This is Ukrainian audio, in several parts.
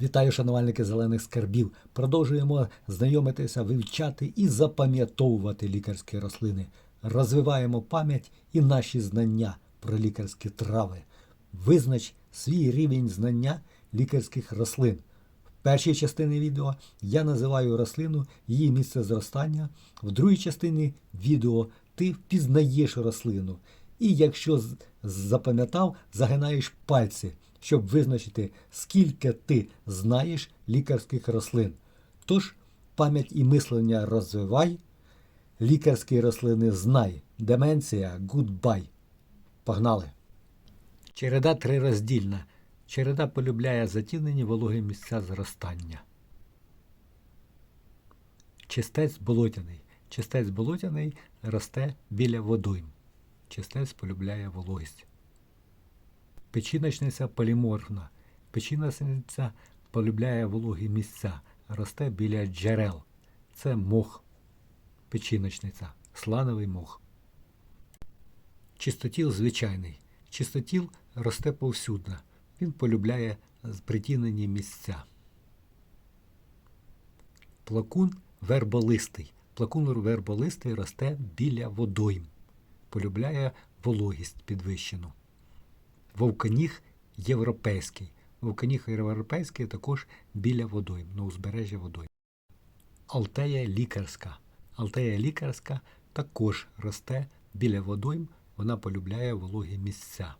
Вітаю, шанувальники зелених скарбів. Продовжуємо знайомитися, вивчати і запам'ятовувати лікарські рослини. Розвиваємо пам'ять і наші знання про лікарські трави. Визнач свій рівень знання лікарських рослин. В першій частині відео я називаю рослину її місце зростання. В другій частині відео ти впізнаєш рослину. І якщо запам'ятав, загинаєш пальці, щоб визначити, скільки ти знаєш лікарських рослин. Тож пам'ять і мислення розвивай, лікарські рослини знай. Деменція гудбай. Погнали! Череда трироздільна. Череда полюбляє затінені вологі місця зростання. Чистець болотяний. Чистець болотяний росте біля водойм. Чистець полюбляє вологість. Печіночниця поліморфна. Печіночниця полюбляє вологі місця. Росте біля джерел. Це мох. Печіночниця. Слановий мох. Чистотіл звичайний. Чистотіл росте повсюдно. Він полюбляє притінені місця. Плакун верболистий. Плакун верболистий росте біля водойм. Полюбляє вологість підвищену. Вовканіг європейський. Вовканіг європейський також біля водойм, на узбережжі водойм. Алтея лікарська. Алтея лікарська також росте біля водойм, вона полюбляє вологі місця.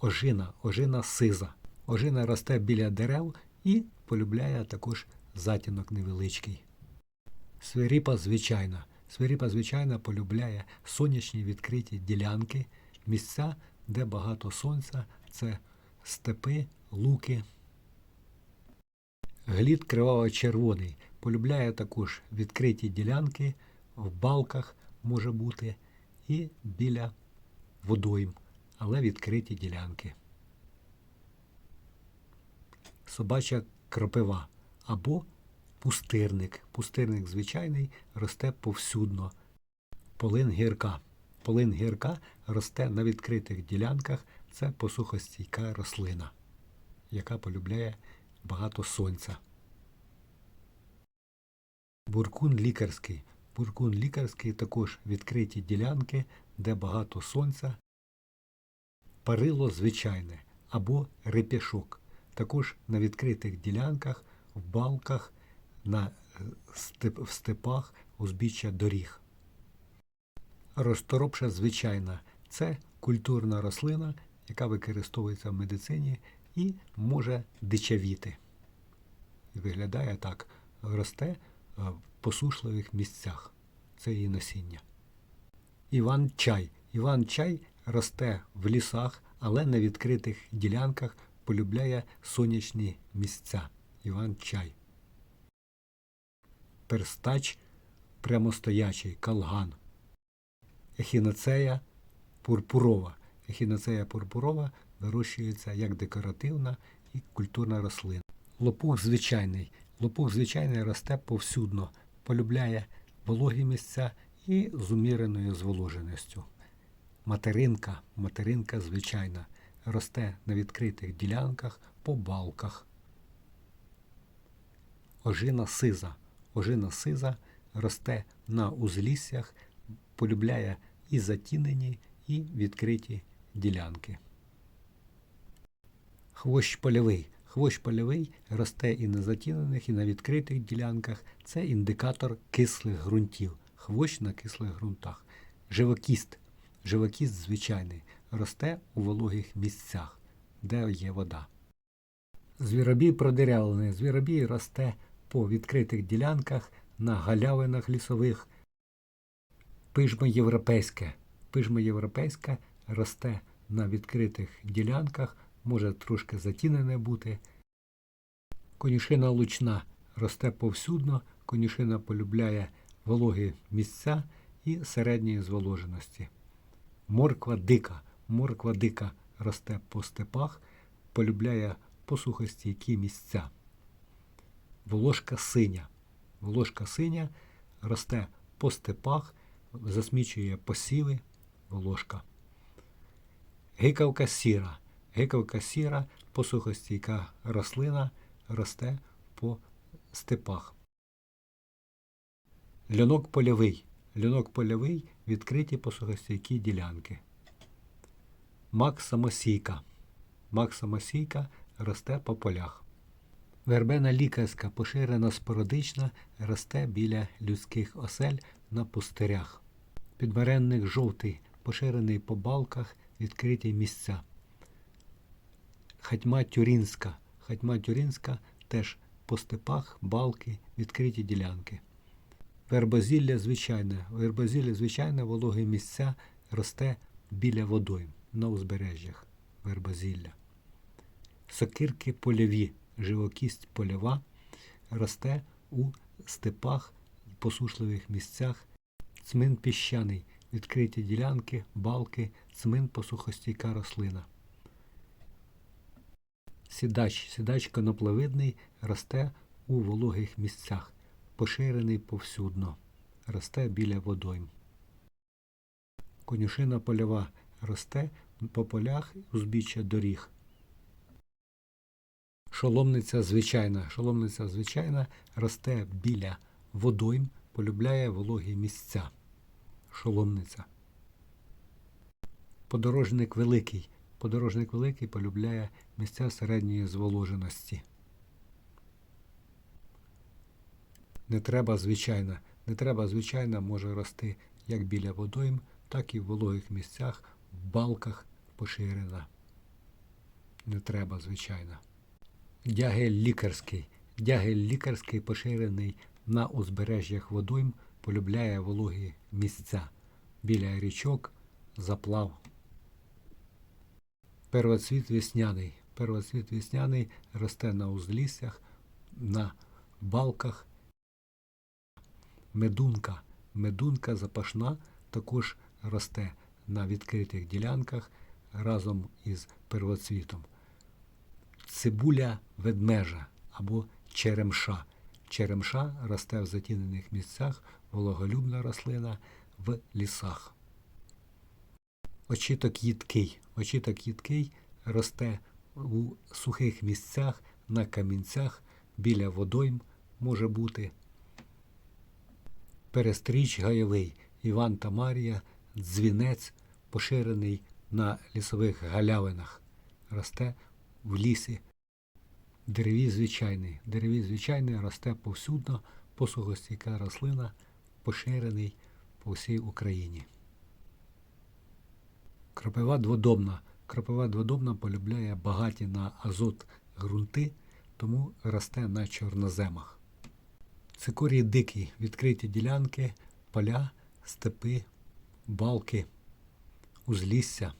Ожина, ожина сиза. Ожина росте біля дерев і полюбляє також затінок невеличкий. Свиріпа звичайна. Свиріпа звичайна полюбляє сонячні відкриті ділянки, місця, де багато сонця, це степи, луки. Глід криваво-червоний полюбляє також відкриті ділянки, в балках може бути і біля водойм, але відкриті ділянки. Собача кропива або пустирник. Пустирник звичайний росте повсюдно. Полин гірка. Полин гірка росте на відкритих ділянках. Це посухостійка рослина, яка полюбляє багато сонця. Буркун лікарський. Буркун лікарський також відкриті ділянки, де багато сонця. Парило звичайне або репішок. Також на відкритих ділянках, в балках, на е, в степах, узбіччя доріг. Розторопша звичайна це культурна рослина, яка використовується в медицині і може дичавіти. Виглядає так, росте е, в посушливих місцях. Це її насіння. Іван чай. Іван чай росте в лісах, але на відкритих ділянках полюбляє сонячні місця. Іван чай. Перстач прямостоячий, калган. Ехінацея пурпурова. Ехінацея пурпурова вирощується як декоративна і культурна рослина. Лопух звичайний. Лопух звичайний росте повсюдно, полюбляє вологі місця і з уміреною зволоженістю. Материнка, материнка звичайна, росте на відкритих ділянках по балках. Ожина сиза. Ожина сиза росте на узліссях, полюбляє і затінені, і відкриті ділянки. Хвощ польовий. Хвощ польовий росте і на затінених, і на відкритих ділянках. Це індикатор кислих ґрунтів. Хвощ на кислих ґрунтах. Живокіст. Живокіст звичайний. Росте у вологих місцях, де є вода. Звіробій продерявлений. Звіробій росте по відкритих ділянках, на галявинах лісових. Пижмо європейське. Пижмо європейське росте на відкритих ділянках, може трошки затінене бути. Конюшина лучна росте повсюдно, конюшина полюбляє вологі місця і середньої зволоженості. Морква дика. Морква дика росте по степах, полюбляє посухостійкі місця. Волошка синя. Волошка синя росте по степах, засмічує посіви волошка. Гикавка сіра. Гиковка сіра, посухостійка рослина, росте по степах. Льонок польовий. Льонок польовий відкриті посухостійкі ділянки. Мак самосійка. Росте по полях. Вербена лікарська поширена спородична, росте біля людських осель на пустирях. Підберенник жовтий, поширений по балках, відкриті місця. Хатьма тюрінська. Хатьма тюрінська теж по степах, балки, відкриті ділянки. Вербозілля звичайне. Вербозілля звичайне, вологі місця росте біля водойм на узбережжях. Вербозілля. Сокирки польові, живокість польова росте у степах, посушливих місцях. Цмин піщаний, відкриті ділянки, балки, цмин посухостійка рослина. Сідач, сідач коноплевидний росте у вологих місцях, поширений повсюдно, росте біля водойм. Конюшина польова росте по полях узбіччя доріг. Шоломниця звичайна. Шоломниця звичайна росте біля водойм, полюбляє вологі місця. Шоломниця. Подорожник великий. Подорожник великий полюбляє місця середньої зволоженості. Не треба звичайна. Не треба звичайна може рости як біля водойм, так і в вологих місцях, в балках поширена. Не треба звичайна. Дягель лікарський. Дягель лікарський поширений на узбережжях водойм, полюбляє вологі місця біля річок, заплав. Первоцвіт весняний. Первоцвіт весняний росте на узліссях, на балках. Медунка. Медунка запашна також росте на відкритих ділянках разом із первоцвітом. Цибуля ведмежа або черемша. Черемша росте в затінених місцях, вологолюбна рослина в лісах. Очіток їдкий. Очіток їдкий росте у сухих місцях, на камінцях, біля водойм може бути. Перестріч гайовий. Іван та Марія, дзвінець, поширений на лісових галявинах. Росте в лісі. Деревій звичайний. Деревій звичайний росте повсюдно, посухостійка рослина, поширений по всій Україні. Кропива дводобна. Кропива дводобна полюбляє багаті на азот ґрунти, тому росте на чорноземах. Цикорій дикий, відкриті ділянки, поля, степи, балки, узлісся.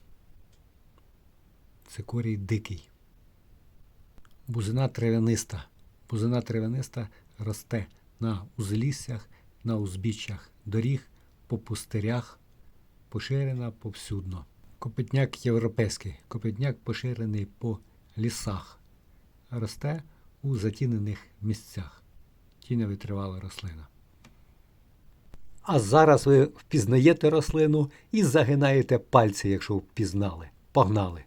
Цикорій дикий. Бузина травяниста. Бузина травяниста росте на узліссях, на узбіччях доріг, по пустирях, поширена повсюдно. Копитняк європейський. Копитняк поширений по лісах. Росте у затінених місцях. Тіньовитривала рослина. А зараз ви впізнаєте рослину і загинаєте пальці, якщо впізнали. Погнали!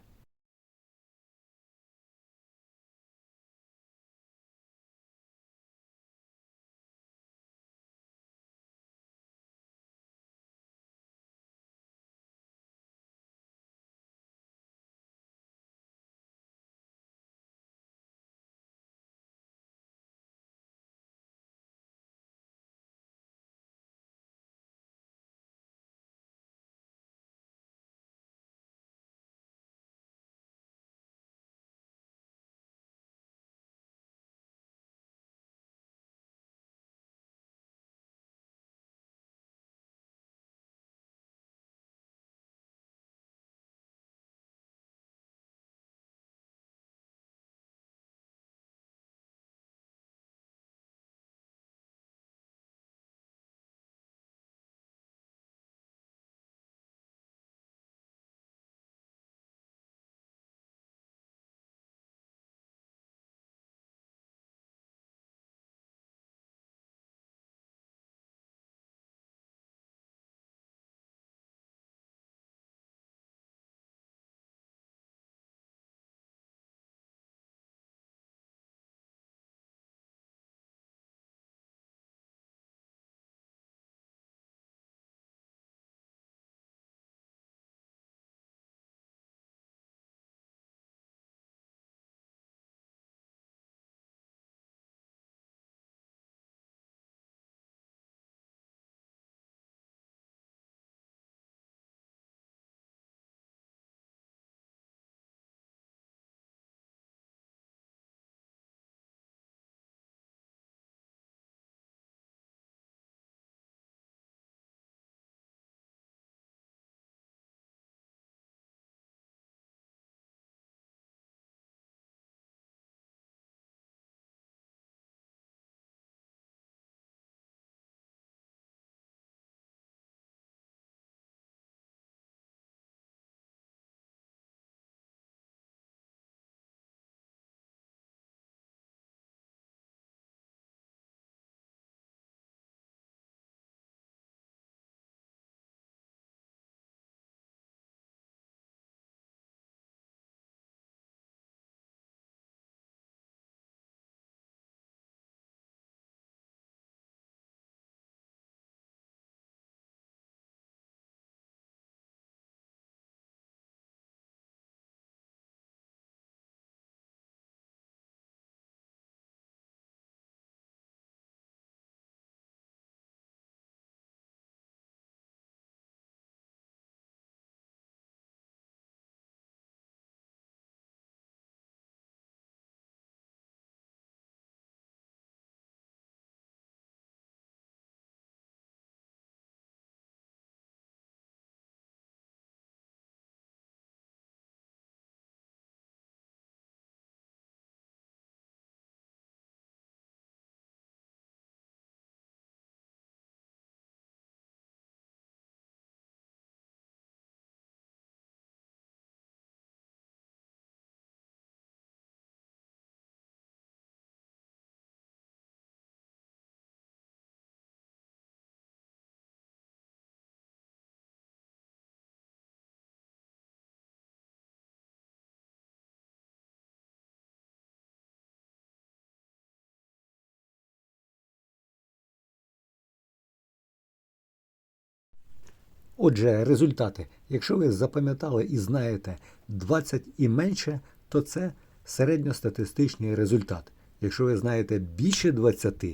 Отже, результати. Якщо ви запам'ятали і знаєте 20 і менше, то це середньостатистичний результат. Якщо ви знаєте більше 20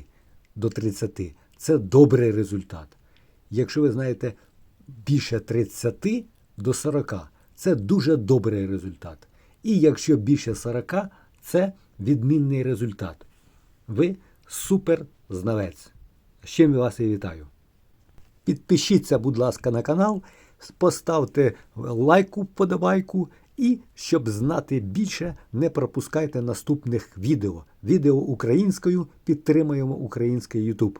до 30, це добрий результат. Якщо ви знаєте більше 30 до 40, це дуже добрий результат. І якщо більше 40, це відмінний результат. Ви суперзнавець. З чим я вас і вітаю. Підпишіться, будь ласка, на канал, поставте лайку, вподобайку і, щоб знати більше, не пропускайте наступних відео. Відео українською підтримуємо український YouTube.